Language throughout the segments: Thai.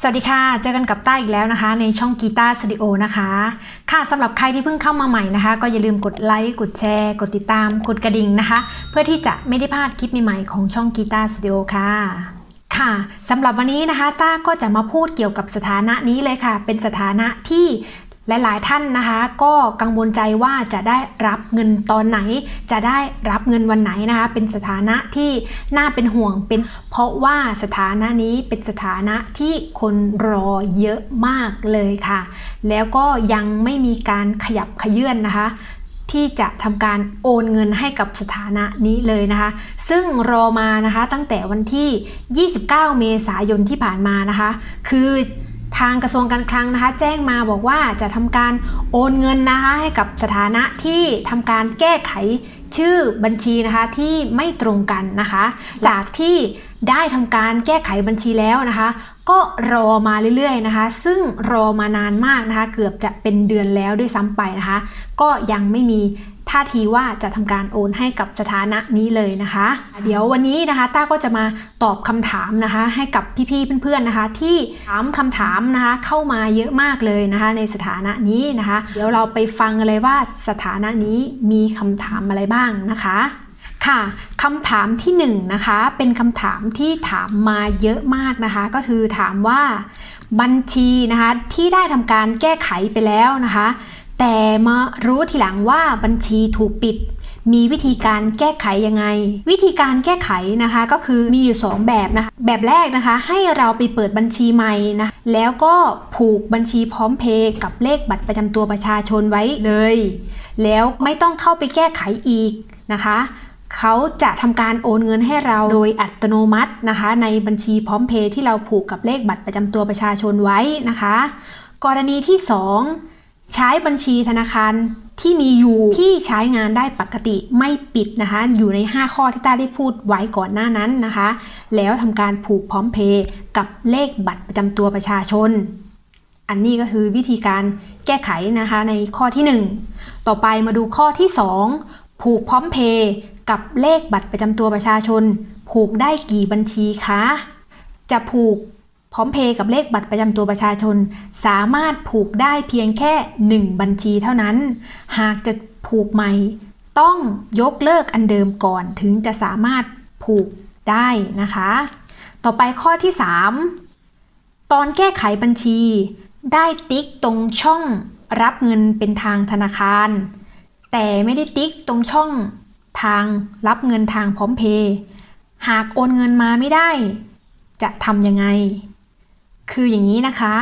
สวัสดีค่ะ เจอกันกับต้าอีกแล้วนะคะ ในช่องกีตาร์สตูดิโอนะคะ ค่ะสำหรับใครที่เพิ่งเข้ามาใหม่นะคะ ก็อย่าลืมกดไลค์กดแชร์ กดติดตาม กดกระดิ่งนะคะ เพื่อที่จะไม่ได้พลาดคลิปใหม่ๆของช่องกีตาร์สตูดิโอค่ะค่ะสำหรับวันนี้นะคะต้าก็จะมาพูดเกี่ยวกับสถานะนี้เลยค่ะ เป็นสถานะที่ หลายท่านนะคะ ก็กังวลใจว่าจะได้รับเงินตอนไหน จะได้รับเงินวันไหนนะคะ เป็นสถานะที่น่าเป็นห่วงเป็น เพราะว่าสถานะนี้เป็นสถานะที่คนรอเยอะมากเลยค่ะ แล้วก็ยังไม่มีการขยับขยื่นนะคะที่จะทำการโอนเงินให้กับสถานะนี้เลยนะคะ ซึ่งรอมานะคะตั้งแต่วันที่ 29 เมษายนที่ผ่านมานะคะ คือ ทางกระทรวงการคลังนะคะ แจ้งมาบอกว่าจะทำการโอนเงินนะคะให้กับสถานะที่ทำการแก้ไขชื่อบัญชีนะคะที่ไม่ตรงกันนะคะ จากที่ได้ทำการแก้ไขบัญชีแล้วนะคะ ก็รอมาเรื่อยๆนะคะ ซึ่งรอมานานมากนะคะ เกือบจะเป็นเดือนแล้วด้วยซ้ำไปนะคะ ก็ยังไม่มี ท่าทีว่าจะทำการโอนให้กับสถานะนี้เลยนะคะ เดี๋ยววันนี้นะคะต้าก็จะมาตอบคำถามนะคะ ให้กับพี่ๆเพื่อนๆนะคะ ที่ถามคำถามนะคะเข้ามาเยอะมากเลยนะคะ ในสถานะนี้นะคะ เดี๋ยวเราไปฟังเลยว่าสถานะนี้มีคำถามอะไรบ้างนะคะค่ะคำถามที่1นงนะคะเป็นคำถามที่ถามมาเยอะมากนะคะ ก็คือถามว่าบัญชีนะคะที่ได้ทำการแก้ไขไปแล้วนะคะ แต่มารู้ทีหลังว่าบัญชีถูกปิด มีวิธีการแก้ไขยังไง วิธีการแก้ไขนะคะก็คือมีอยู่ 2 แบบนะคะ แบบแรกนะคะ ให้เราไปเปิดบัญชีใหม่นะแล้วก็ผูกบัญชีพร้อมเพย์กับเลขบัตรประจำตัวประชาชนไว้เลย แล้วไม่ต้องเข้าไปแก้ไขอีกนะคะเขาจะทำการโอนเงินให้เราโดยอัตโนมัตินะคะ ในบัญชีพร้อมเพย์ที่เราผูกกับเลขบัตรประจำตัวประชาชนไว้นะคะ กรณีที่ 2 ใช้บัญชีธนาคารที่มีอยู่ที่ใช้งานได้ปกติไม่ปิดนะคะ อยู่ใน 5 ข้อที่ต้าได้พูดไว้ก่อนหน้านั้นนะคะ แล้วทำการผูกพร้อมเพย์กับเลขบัตรประจำตัวประชาชน อันนี้ก็คือวิธีการแก้ไขนะคะในข้อที่ 1 ต่อไปมาดูข้อที่ 2 ผูกพร้อมเพย์กับเลขบัตรประจำตัวประชาชน ผูกได้กี่บัญชีคะจะผูก พร้อมเพย์กับเลขบัตรประจำตัวประชาชน สามารถผูกได้เพียงแค่ 1 บัญชีเท่านั้น หากจะผูกใหม่ ต้องยกเลิกอันเดิมก่อนถึงจะสามารถผูกได้นะคะ ต่อไปข้อที่ 3 ตอนแก้ไขบัญชี ได้ติ๊กตรงช่องรับเงินเป็นทางธนาคาร แต่ไม่ได้ติ๊กตรงช่องทางรับเงินทางพร้อมเพย์หากโอนเงินมาไม่ได้ จะทำยังไง คืออย่างนี้นะคะ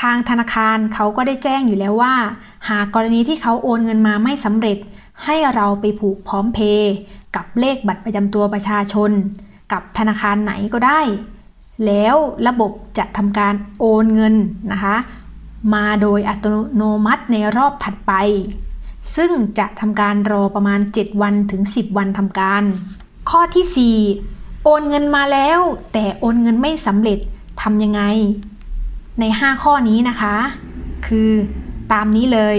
ทางธนาคารเขาก็ได้แจ้งอยู่แล้วว่า หากกรณีที่เขาโอนเงินมาไม่สำเร็จ ให้เราไปผูกพร้อมเพย์กับเลขบัตรประจำตัวประชาชน กับธนาคารไหนก็ได้ แล้วระบบจะทำการโอนเงินนะคะ มาโดยอัตโนมัติในรอบถัดไป ซึ่งจะทำการรอประมาณ 7 วันถึง 10 วันทำการ ข้อที่ 4 โอนเงินมาแล้ว แต่โอนเงินไม่สำเร็จ ทำยังไง ใน 5 ข้อนี้นะคะ คือตามนี้เลย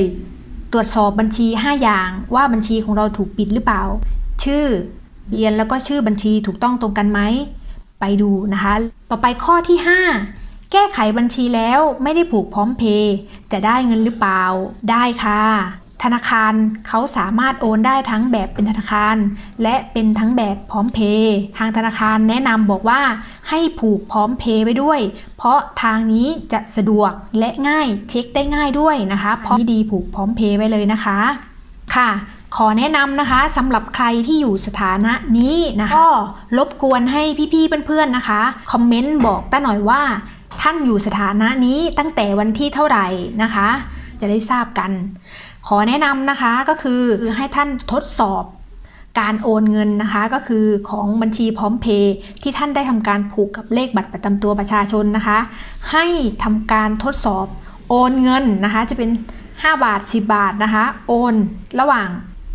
ตรวจสอบบัญชี 5 อย่างว่าบัญชีของเราถูกปิดหรือเปล่า ชื่อเรียนแล้วก็ชื่อบัญชีถูกต้องตรงกันไหม ไปดูนะคะ ต่อไปข้อที่ 5 แก้ไขบัญชีแล้วไม่ได้ผูกพร้อมเพย์จะได้เงินหรือเปล่า ได้ค่ะ ธนาคารเขาสามารถโอนได้ทั้งแบบเป็นธนาคาร และเป็นทั้งแบบพร้อมเพย์ทางธนาคารแนะนำบอกว่าให้ผูกพร้อมเพย์ไว้ด้วย เพราะทางนี้จะสะดวกและง่ายเช็คได้ง่ายด้วยนะคะพราะดีผูกพร้อมเพย์ไว้เลยนะคะค่ะขอแนะนำนะคะสำหรับใครที่อยู่สถานะนี้นะคะก็รบกวนให้พี่ๆเพื่อนๆนะคะคอมเมนต์บอกต้าหน่อยว่า ท่านอยู่สถานะนี้ตั้งแต่วันที่เท่าไหร่นะคะ จะได้ทราบกัน ขอแนะนำนะคะก็คือให้ท่านทดสอบการโอนเงินนะคะก็คือของบัญชีพร้อมเพย์ที่ท่านได้ทำการผูกกับเลขบัตรประจำตัวประชาชนนะคะ ให้ทำการทดสอบโอนเงินนะคะ จะเป็น 5 บาท 10 บาทนะคะ โอนระหว่าง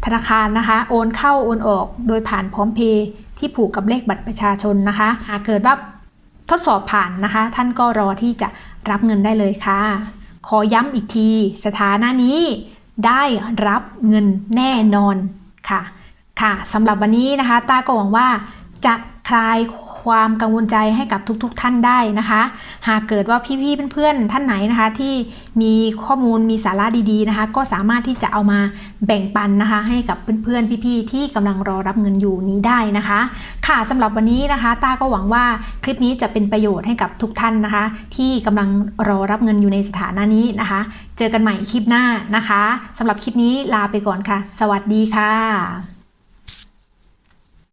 ธนาคารนะคะ โอนเข้าโอนออกโดยผ่านพร้อมเพย์ที่ผูกกับเลขบัตรประชาชนนะคะหากเกิดว่าทดสอบผ่านนะคะ ท่านก็รอที่จะรับเงินได้เลยค่ะ ขอย้ำอีกที สถานะนี้ ได้รับเงินแน่นอนค่ะ ค่ะสำหรับวันนี้นะคะ ตาก็หวังว่าจะ คลายความกังวลใจให้กับทุกๆท่านได้นะคะ หากเกิดว่าพี่ๆเพื่อนๆท่านไหนนะคะ ที่มีข้อมูลมีสาระดีๆนะคะ ก็สามารถที่จะเอามาแบ่งปันนะคะ ให้กับเพื่อนๆพี่ๆที่กำลังรอรับเงินอยู่นี้ได้นะคะ ค่ะสำหรับวันนี้นะคะต้าก็หวังว่าคลิปนี้จะเป็นประโยชน์ให้กับทุกท่านนะคะ ที่กำลังรอรับเงินอยู่ในสถานะนี้นะคะ เจอกันใหม่คลิปหน้านะคะสำหรับคลิปนี้ลาไปก่อนค่ะ สวัสดีค่ะ